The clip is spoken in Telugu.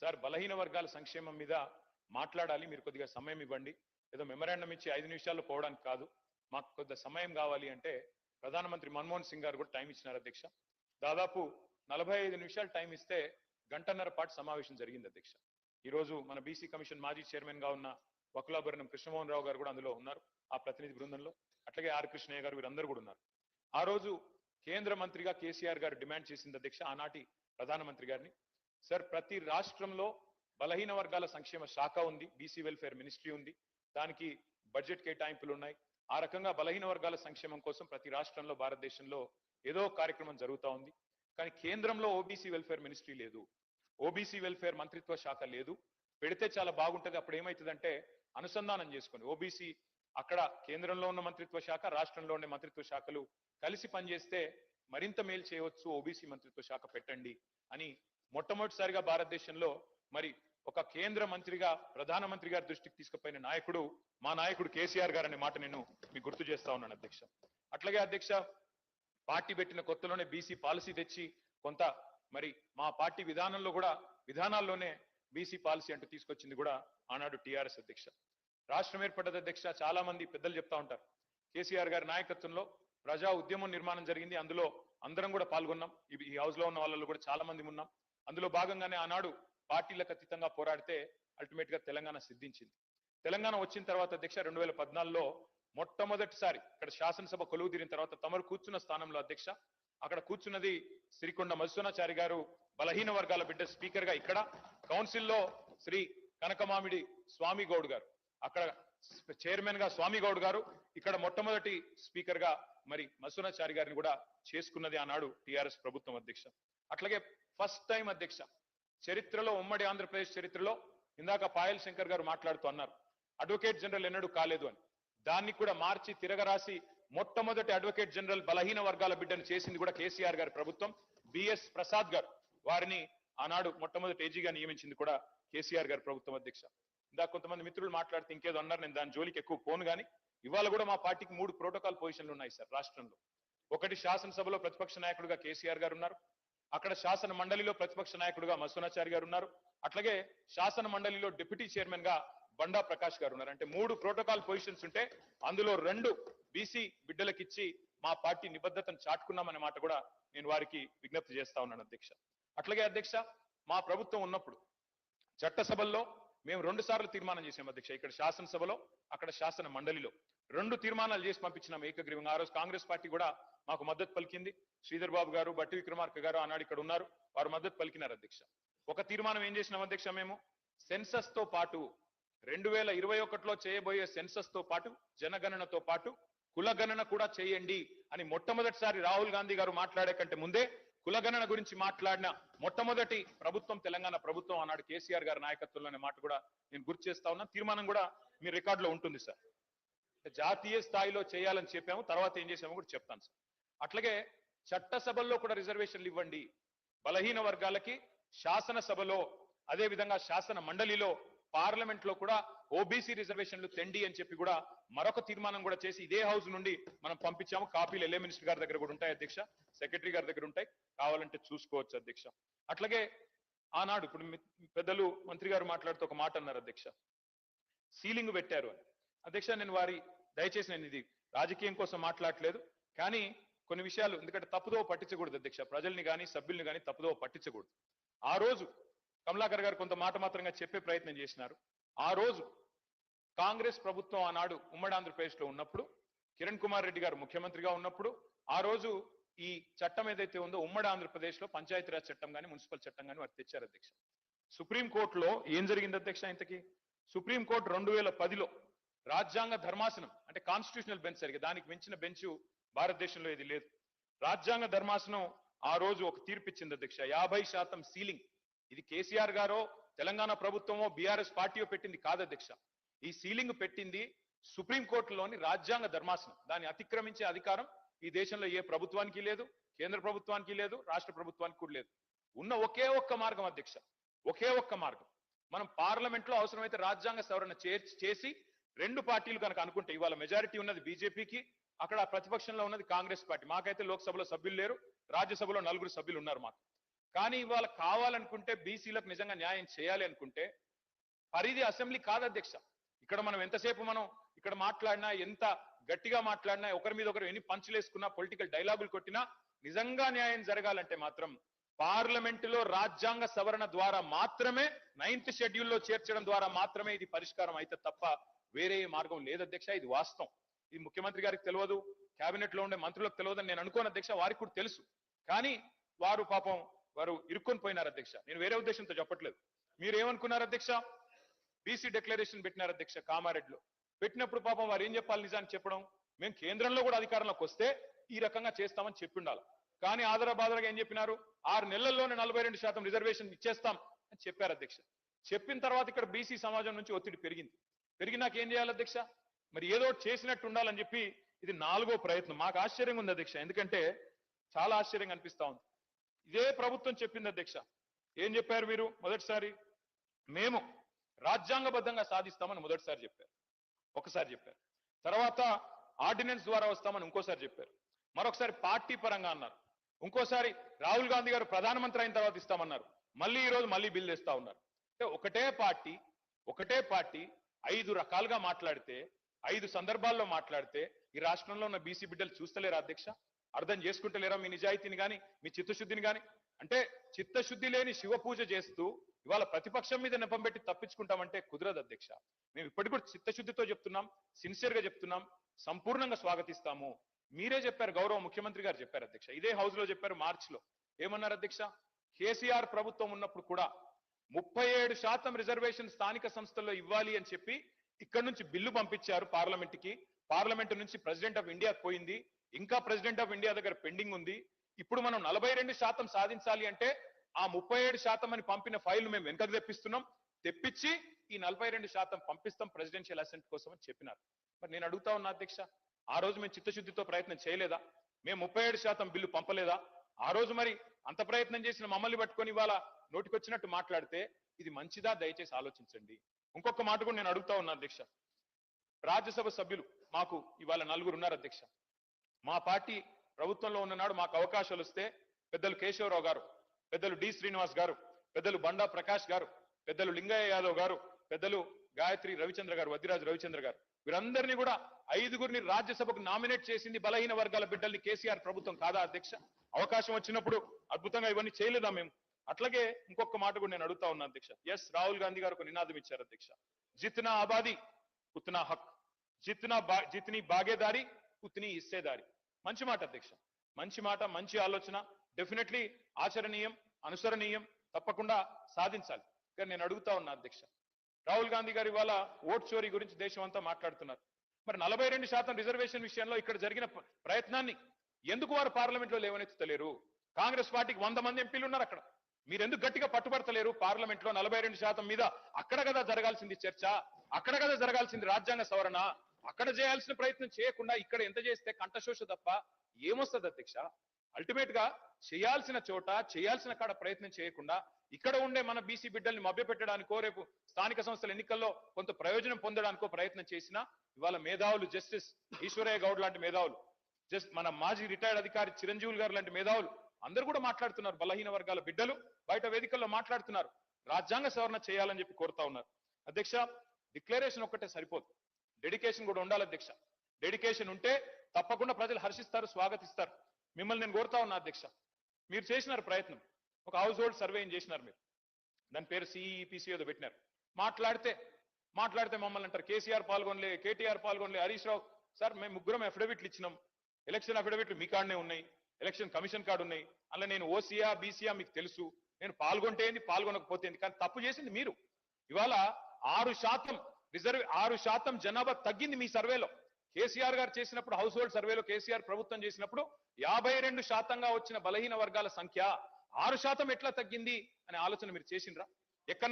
సార్ బలహీన వర్గాల సంక్షేమం మీద మాట్లాడాలి. మీరు కొద్దిగా సమయం ఇవ్వండి. ఏదో మెమరాండం ఇచ్చి ఐదు నిమిషాల్లో పోవడానికి కాదు. మాకు కొద్ది సమయం కావాలి అంటే ప్రధానమంత్రి మన్మోహన్ సింగ్ గారు కూడా టైం ఇచ్చినారు అధ్యక్ష. దాదాపు నలభై ఐదు నిమిషాలు టైం ఇస్తే గంటన్నర పాటు సమావేశం జరిగింది అధ్యక్ష. ఈ రోజు మన బీసీ కమిషన్ మాజీ చైర్మన్గా ఉన్న వకులాభరణం కృష్ణమోహన్ రావు గారు కూడా అందులో ఉన్నారు ఆ ప్రతినిధి బృందంలో. అట్లాగే ఆర్ కృష్ణయ్య గారు వీరందరూ కూడా ఉన్నారు. ఆ రోజు కేంద్ర మంత్రిగా కేసీఆర్ గారు డిమాండ్ చేసింది అధ్యక్ష ఆనాటి ప్రధానమంత్రి గారిని. సార్ ప్రతి రాష్ట్రంలో బలహీన వర్గాల సంక్షేమ శాఖ ఉంది బీసీ వెల్ఫేర్ మినిస్ట్రీ ఉంది. దానికి బడ్జెట్ కేటాయింపులు ఉన్నాయి ఆ రకంగా బలహీన వర్గాల సంక్షేమం కోసం ప్రతి రాష్ట్రంలో భారతదేశంలో ఏదో కార్యక్రమం జరుగుతా ఉంది. కానీ కేంద్రంలో ఓబీసీ వెల్ఫేర్ మినిస్ట్రీ లేదు. ఓబీసీ వెల్ఫేర్ మంత్రిత్వ శాఖ లేదు. పెడితే చాలా బాగుంటుంది. అప్పుడు ఏమవుతుందంటే అనుసంధానం చేసుకొని ఓబీసీ అక్కడ కేంద్రంలో ఉన్న మంత్రిత్వ శాఖ రాష్ట్రంలో ఉండే మంత్రిత్వ శాఖలు కలిసి పనిచేస్తే మరింత మేలు చేయవచ్చు ఓబీసీ మంత్రిత్వ శాఖ పెట్టండి అని మొట్టమొదటిసారిగా భారతదేశంలో మరి ఒక కేంద్ర మంత్రిగా ప్రధానమంత్రి గారి దృష్టికి తీసుకుపోయిన నాయకుడు మా నాయకుడు కేసీఆర్ గారు అనే మాట నేను మీకు గుర్తు చేస్తా ఉన్నాను అధ్యక్ష. అట్లాగే అధ్యక్ష పార్టీ పెట్టిన కొత్తలోనే బీసీ పాలసీ తెచ్చి కొంత మరి మా పార్టీ విధానంలో కూడా విధానాల్లోనే బీసీ పాలసీ అంటూ తీసుకొచ్చింది కూడా ఆనాడు టీఆర్ఎస్ అధ్యక్ష. రాష్ట్రం ఏర్పడ్డది అధ్యక్ష చాలా మంది పెద్దలు చెప్తా ఉంటారు. కేసీఆర్ గారి నాయకత్వంలో ప్రజా ఉద్యమం నిర్మాణం జరిగింది. అందులో అందరం కూడా పాల్గొన్నాం. ఈ- హౌస్లో ఉన్న వాళ్ళలో కూడా చాలా మంది ఉన్నాం. అందులో భాగంగానే ఆనాడు పార్టీలకు అతీతంగా పోరాడితే అల్టిమేట్గా తెలంగాణ సిద్ధించింది. తెలంగాణ వచ్చిన తర్వాత అధ్యక్ష రెండు వేల పద్నాలుగులో మొట్టమొదటిసారి ఇక్కడ శాసనసభ కొలువు తీరిన తర్వాత తమరు కూర్చున్న స్థానంలో అధ్యక్ష అక్కడ కూర్చున్నది సిరికొండ మధుసూనాచారి గారు బలహీన వర్గాల బిడ్డ స్పీకర్గా ఇక్కడ కౌన్సిల్లో శ్రీ కనకమామిడి స్వామి గౌడ్ గారు. అక్కడ చైర్మన్గా స్వామి గౌడ్ గారు ఇక్కడ మొట్టమొదటి స్పీకర్గా మరి మధుసూనాచారి గారిని కూడా చేసుకున్నది ఆనాడు టిఆర్ఎస్ ప్రభుత్వం అధ్యక్ష. అట్లాగే ఫస్ట్ టైం అధ్యక్ష చరిత్రలో ఉమ్మడి ఆంధ్రప్రదేశ్ చరిత్రలో ఇందాక పాయల్ శంకర్ గారు మాట్లాడుతూ అన్నారు అడ్వకేట్ జనరల్ ఎన్నడూ కాలేదు అని. దాన్ని కూడా మార్చి తిరగరాసి మొట్టమొదటి అడ్వకేట్ జనరల్ బలహీన వర్గాల బిడ్డను చేసింది కూడా కేసీఆర్ గారి ప్రభుత్వం. బిఎస్ ప్రసాద్ గారు వారిని ఆనాడు మొట్టమొదటి ఏజీగా నియమించింది కూడా కేసీఆర్ గారి ప్రభుత్వం అధ్యక్ష. ఇందాక కొంతమంది మిత్రులు మాట్లాడితే ఇంకేదో అన్నారు నేను దాని జోలికి ఎక్కువ పోను గాని ఇవాళ కూడా మా పార్టీకి మూడు ప్రోటోకాల్ పొజిషన్లు ఉన్నాయి సార్ రాష్ట్రంలో. ఒకటి శాసనసభలో ప్రతిపక్ష నాయకుడిగా కేసీఆర్ గారు ఉన్నారు అక్కడ శాసన మండలిలో ప్రతిపక్ష నాయకుడుగా మసూనాచారి గారు ఉన్నారు. అట్లాగే శాసన మండలిలో డిప్యూటీ చైర్మన్గా బండా ప్రకాష్ గారు ఉన్నారు. అంటే మూడు ప్రోటోకాల్ పొజిషన్స్ ఉంటే అందులో రెండు బీసీ బిడ్డలకిచ్చి మా పార్టీ నిబద్ధతను చాటుకున్నామనే మాట కూడా నేను వారికి విజ్ఞప్తి చేస్తా ఉన్నాను అధ్యక్ష. అట్లాగే అధ్యక్ష మా ప్రభుత్వం ఉన్నప్పుడు చట్టసభల్లో మేము రెండు సార్లు తీర్మానం చేసాం అధ్యక్ష. ఇక్కడ శాసనసభలో అక్కడ శాసన మండలిలో రెండు తీర్మానాలు చేసి పంపించినాం ఏకగ్రీవంగా. ఆ రోజు కాంగ్రెస్ పార్టీ కూడా మాకు మద్దతు పలికింది. శ్రీధర్ బాబు గారు బట్టి విక్రమార్క గారు ఆనాడు ఇక్కడ ఉన్నారు. వారు మద్దతు పలికినారు అధ్యక్ష. ఒక తీర్మానం ఏం చేసినాం అధ్యక్ష మేము? సెన్సస్తో పాటు రెండు వేల ఇరవై ఒకటిలో చేయబోయే సెన్సస్తో పాటు జనగణనతో పాటు కులగణన కూడా చేయండి అని మొట్టమొదటిసారి రాహుల్ గాంధీ గారు మాట్లాడే కంటే ముందే కులగణన గురించి మాట్లాడిన మొట్టమొదటి ప్రభుత్వం తెలంగాణ ప్రభుత్వం అన్నాడు కేసీఆర్ గారి నాయకత్వంలోనే మాట కూడా నేను గుర్తు చేస్తా ఉన్నా. తీర్మానం కూడా మీ రికార్డులో ఉంటుంది సార్. జాతీయ స్థాయిలో చేయాలని చెప్పాము తర్వాత ఏం చేసామో కూడా చెప్తాను సార్. అట్లాగే చట్టసభల్లో కూడా రిజర్వేషన్లు ఇవ్వండి. బలహీన వర్గాలకి శాసనసభలో అదే విధంగా శాసన మండలిలో పార్లమెంట్లో కూడా ఓబీసీ రిజర్వేషన్లు తెండి అని చెప్పి కూడా మరొక తీర్మానం కూడా చేసి ఇదే హౌస్ నుండి మనం పంపించాము. కాపీలు ఎల్ఏ మినిస్టర్ గారి దగ్గర కూడా ఉంటాయి అధ్యక్ష. సెక్రటరీ గారి దగ్గర ఉంటాయి. కావాలంటే చూసుకోవచ్చు అధ్యక్ష. అట్లాగే ఆనాడు ఇప్పుడు పెద్దలు మంత్రి గారు మాట్లాడుతూ ఒక మాట అన్నారు అధ్యక్ష. సీలింగ్ పెట్టారు అని. అధ్యక్ష నేను వారి దయచేసి నేను ఇది రాజకీయం కోసం మాట్లాడలేదు. కానీ కొన్ని విషయాలు ఎందుకంటే తప్పుదో పట్టించకూడదు అధ్యక్ష. ప్రజల్ని కానీ సభ్యుల్ని కానీ తప్పుదో పట్టించకూడదు. ఆ రోజు కమలాకర్ గారు కొంత మాట మాత్రంగా చెప్పే ప్రయత్నం చేసినారు. ఆ రోజు కాంగ్రెస్ ప్రభుత్వం ఆనాడు ఉమ్మడి ఆంధ్రప్రదేశ్లో ఉన్నప్పుడు కిరణ్ కుమార్ రెడ్డి గారు ముఖ్యమంత్రిగా ఉన్నప్పుడు ఆ రోజు ఈ చట్టం ఏదైతే ఉందో ఉమ్మడి ఆంధ్రప్రదేశ్లో పంచాయతీరాజ్ చట్టం కానీ మున్సిపల్ చట్టం కానీ వారు తెచ్చారు అధ్యక్ష. సుప్రీం కోర్టులో ఏం జరిగింది అధ్యక్ష ఇంతకి? సుప్రీం కోర్టు రెండు వేల పదిలో రాజ్యాంగ ధర్మాసనం అంటే కాన్స్టిట్యూషనల్ బెంచ్ జరిగింది దానికి మించిన బెంచ్ భారతదేశంలో ఇది లేదు. రాజ్యాంగ ధర్మాసనం ఆ రోజు ఒక తీర్పు ఇచ్చింది అధ్యక్ష. యాభై శాతం సీలింగ్. ఇది కేసీఆర్ గారో తెలంగాణ ప్రభుత్వమో బీఆర్ఎస్ పార్టీయో పెట్టింది కాదు అధ్యక్ష. ఈ సీలింగ్ పెట్టింది సుప్రీం కోర్టులోని రాజ్యాంగ ధర్మాసనం. దాన్ని అతిక్రమించే అధికారం ఈ దేశంలో ఏ ప్రభుత్వానికి లేదు కేంద్ర ప్రభుత్వానికి లేదు రాష్ట్ర ప్రభుత్వానికి కూడా లేదు. ఉన్న ఒకే ఒక్క మార్గం అధ్యక్ష. ఒకే ఒక్క మార్గం. మనం పార్లమెంట్లో అవసరమైతే రాజ్యాంగ సవరణ చేసి రెండు పార్టీలు కనుక అనుకుంటే ఇవాళ మెజారిటీ ఉన్నది బీజేపీకి అక్కడ ప్రతిపక్షంలో ఉన్నది కాంగ్రెస్ పార్టీ. మాకైతే లోక్సభలో సభ్యులు లేరు రాజ్యసభలో నలుగురు సభ్యులు ఉన్నారు మాకు. కానీ ఇవాళ కావాలనుకుంటే బీసీలకు నిజంగా న్యాయం చేయాలి అనుకుంటే పరిధి అసెంబ్లీ కాదు అధ్యక్ష ఇక్కడ మనం ఎంతసేపు మనం ఇక్కడ మాట్లాడినా ఎంత గట్టిగా మాట్లాడినా ఒకరి మీద ఒకరు ఎన్ని పంచులేసుకున్నా పొలిటికల్ డైలాగులు కొట్టినా నిజంగా న్యాయం జరగాలంటే మాత్రం పార్లమెంటులో రాజ్యాంగ సవరణ ద్వారా మాత్రమే నైన్త్ షెడ్యూల్లో చేర్చడం ద్వారా మాత్రమే ఇది పరిష్కారం అయితే తప్ప వేరే మార్గం లేదు అధ్యక్ష ఇది వాస్తవం. ఈ ముఖ్యమంత్రి గారికి తెలియదు కేబినెట్లో ఉండే మంత్రులకు తెలియదు నేను అనుకోను అధ్యక్ష వారికి కూడా తెలుసు. కానీ వారు పాపం వారు ఇరుక్కొని పోయినారు అధ్యక్ష. నేను వేరే ఉద్దేశంతో చెప్పట్లేదు. మీరు ఏమనుకున్నారు అధ్యక్ష బీసీ డిక్లరేషన్ పెట్టినారు అధ్యక్ష కామారెడ్డిలో. పెట్టినప్పుడు పాపం వారు ఏం చెప్పాలి నిజాన్ని చెప్పడం? మేము కేంద్రంలో కూడా అధికారంలోకి వస్తే ఈ రకంగా చేస్తామని చెప్పి ఉండాలి కానీ ఆదరబాదరగా ఏం చెప్పినారు? ఆరు నెలల్లోనే నలభై రెండు శాతం రిజర్వేషన్ ఇచ్చేస్తాం అని చెప్పారు అధ్యక్ష. చెప్పిన తర్వాత ఇక్కడ బీసీ సమాజం నుంచి ఒత్తిడి పెరిగింది. పెరిగినాక ఏం చేయాలి అధ్యక్ష? మరి ఏదో చేసినట్టు ఉండాలని చెప్పి ఇది నాలుగో ప్రయత్నం. మాకు ఆశ్చర్యంగా ఉంది అధ్యక్ష. ఎందుకంటే చాలా ఆశ్చర్యంగా అనిపిస్తా ఉంది. ఇదే ప్రభుత్వం చెప్పింది అధ్యక్ష. ఏం చెప్పారు మీరు? మొదటిసారి మేము రాజ్యాంగబద్ధంగా సాధిస్తామని మొదటిసారి చెప్పారు. ఒకసారి చెప్పారు. తర్వాత ఆర్డినెన్స్ ద్వారా వస్తామని ఇంకోసారి చెప్పారు. మరొకసారి పార్టీ పరంగా అన్నారు. ఇంకోసారి రాహుల్ గాంధీ గారు ప్రధానమంత్రి అయిన తర్వాత ఇస్తామన్నారు. మళ్ళీ ఈ రోజు మళ్ళీ బిల్ తెస్తా ఉన్నారు. అంటే ఒకటే పార్టీ ఒకటే పార్టీ ఐదు రకాలుగా మాట్లాడితే ఐదు సందర్భాల్లో మాట్లాడితే ఈ రాష్ట్రంలో ఉన్న బీసీ బిడ్డలు చూస్తలేరా అధ్యక్ష? అర్థం చేసుకుంటలేరా మీ నిజాయితీని గాని మీ చిత్తశుద్ధిని కానీ అంటే చిత్తశుద్ధి లేని శివ పూజ చేస్తూ ఇవాళ ప్రతిపక్షం మీద నెపం పెట్టి తప్పించుకుంటామంటే కుదరదు అధ్యక్ష. మేము ఇప్పటికి కూడా చిత్తశుద్ధితో చెప్తున్నాం సిన్సియర్గా చెప్తున్నాం సంపూర్ణంగా స్వాగతిస్తాము. మీరే చెప్పారు గౌరవ ముఖ్యమంత్రి గారు చెప్పారు అధ్యక్ష. ఇదే హౌస్లో చెప్పారు మార్చ్లో ఏమన్నారు అధ్యక్ష? కేసీఆర్ ప్రభుత్వం ఉన్నప్పుడు కూడా ముప్పై ఏడు శాతం రిజర్వేషన్ స్థానిక సంస్థల్లో ఇవ్వాలి అని చెప్పి ఇక్కడ నుంచి బిల్లు పంపించారు పార్లమెంట్కి పార్లమెంట్ నుంచి ప్రెసిడెంట్ ఆఫ్ ఇండియా పోయింది. ఇంకా ప్రెసిడెంట్ ఆఫ్ ఇండియా దగ్గర పెండింగ్ ఉంది. ఇప్పుడు మనం నలభై రెండు శాతం సాధించాలి అంటే ఆ ముప్పై ఏడు శాతం అని పంపిన ఫైల్ మేము వెనకకు తెప్పిస్తున్నాం. తెప్పించి ఈ నలభై రెండు శాతం పంపిస్తాం ప్రెసిడెన్షియల్ అసెంట్ కోసం అని చెప్పినారు. మరి నేను అడుగుతా ఉన్నా అధ్యక్ష ఆ రోజు మేము చిత్తశుద్ధితో ప్రయత్నం చేయలేదా? మేము ముప్పై ఏడు శాతం బిల్లు పంపలేదా? ఆ రోజు మరి అంత ప్రయత్నం చేసిన మమ్మల్ని పట్టుకొని ఇవాళ నోటికొచ్చినట్టు మాట్లాడితే ఇది మంచిదా? దయచేసి ఆలోచించండి. ఇంకొక మాట కూడా నేను అడుగుతా ఉన్నా అధ్యక్ష. రాజ్యసభ సభ్యులు మాకు ఇవాళ నలుగురు ఉన్నారు అధ్యక్ష. మా పార్టీ ప్రభుత్వంలో ఉన్ననాడు మాకు అవకాశాలు వస్తే పెద్దలు కేశవరావు గారు పెద్దలు డి శ్రీనివాస్ గారు పెద్దలు బండా ప్రకాష్ గారు పెద్దలు లింగయ్య యాదవ్ గారు పెద్దలు గాయత్రి రవిచంద్ర గారు వద్దిరాజు రవిచంద్ర గారు. వీరందరినీ కూడా ఐదుగురిని రాజ్యసభకు నామినేట్ చేసింది బలహీన వర్గాల బిడ్డల్ని కేసీఆర్ ప్రభుత్వం కాదా అధ్యక్ష? అవకాశం వచ్చినప్పుడు అద్భుతంగా ఇవన్నీ చేయలేదా మేము? అట్లాగే ఇంకొక మాట కూడా నేను అడుగుతా ఉన్నా అధ్యక్ష. ఎస్ రాహుల్ గాంధీ గారు ఒక నినాదం ఇచ్చారు అధ్యక్ష. జిత్నా ఆబాది ఉత్నా హక్. జిత్నా బా జిత్ని బాగేదారి ఉత్ని ఇస్సేదారి. మంచి మాట అధ్యక్ష. మంచి మాట మంచి ఆలోచన. డెఫినెట్లీ ఆచరణీయం అనుసరణీయం తప్పకుండా సాధించాలి. కానీ నేను అడుగుతా ఉన్నా అధ్యక్ష. రాహుల్ గాంధీ గారి ఇవాళ ఓట్ చోరీ గురించి దేశం అంతా మాట్లాడుతున్నారు. మరి నలభై రెండు శాతం రిజర్వేషన్ విషయంలో ఇక్కడ జరిగిన ప్రయత్నాన్ని ఎందుకు వారు పార్లమెంట్లో లేవనెత్తుతలేరు కాంగ్రెస్ పార్టీకి వంద మంది ఎంపీలు ఉన్నారు అక్కడ. మీరు ఎందుకు గట్టిగా పట్టుబడతలేరు? పార్లమెంట్లో నలభై రెండు శాతం మీద అక్కడ కదా జరగాల్సింది చర్చ అక్కడ కదా జరగాల్సింది రాజ్యాంగ సవరణ. అక్కడ చేయాల్సిన ప్రయత్నం చేయకుండా ఇక్కడ ఎంత చేస్తే కంఠశోష తప్ప ఏమొస్తుంది అధ్యక్ష? అల్టిమేట్గా చేయాల్సిన చోట చేయాల్సిన కాడ ప్రయత్నం చేయకుండా ఇక్కడ ఉండే మన బీసీ బిడ్డల్ని మభ్యపెట్టడానికో రేపు స్థానిక సంస్థల ఎన్నికల్లో కొంత ప్రయోజనం పొందడానికో ప్రయత్నం చేసినా ఇవాళ మేధావులు జస్టిస్ ఈశ్వరయ్య గౌడ్ లాంటి మేధావులు జస్ట్ మన మాజీ రిటైర్డ్ అధికారి చిరంజీవులు గారు లాంటి మేధావులు అందరూ కూడా మాట్లాడుతున్నారు. బలహీన వర్గాల బిడ్డలు బయట వేదికల్లో మాట్లాడుతున్నారు. రాజ్యాంగ సవరణ చేయాలని చెప్పి కోరుతా ఉన్నారు. అధ్యక్ష డిక్లరేషన్ ఒక్కటే సరిపోదు. డెడికేషన్ కూడా ఉండాలి అధ్యక్ష. డెడికేషన్ ఉంటే తప్పకుండా ప్రజలు హర్షిస్తారు స్వాగతిస్తారు. మిమ్మల్ని నేను కోరుతా ఉన్నా అధ్యక్ష. మీరు చేసినారు ప్రయత్నం. ఒక హౌస్ హోల్డ్ సర్వే చేసినారు మీరు. దాని పేరు సిఈపిసి ఏదో పెట్టినారు. మాట్లాడితే మాట్లాడితే మమ్మల్ని అంటారు. కేసీఆర్ పాల్గొనలే కేటీఆర్ పాల్గొనలే హరీష్ రావు. సార్ మేము ముగ్గురం అఫిడవిట్లు ఇచ్చినాం. ఎలక్షన్ అఫిడవిట్లు మీ కాడనే ఉన్నాయి. ఎలక్షన్ కమిషన్ కార్డు ఉన్నాయి. అలా నేను ఓసీఆ బీసీఆ మీకు తెలుసు. నేను పాల్గొంటే పాల్గొనకపోతే కానీ తప్పు చేసింది మీరు. ఇవాళ ఆరు శాతం రిజర్వ్ ఆరు శాతం జనాభా తగ్గింది మీ సర్వేలో. కేసీఆర్ గారు చేసినప్పుడు హౌస్ హోల్డ్ సర్వేలో కేసీఆర్ ప్రభుత్వం చేసినప్పుడు యాభై రెండు శాతంగా వచ్చిన బలహీన వర్గాల సంఖ్య ఆరు శాతం ఎట్లా తగ్గింది? అనే ఆలోచన మీరు చేసిండ్రా? ఎక్కడ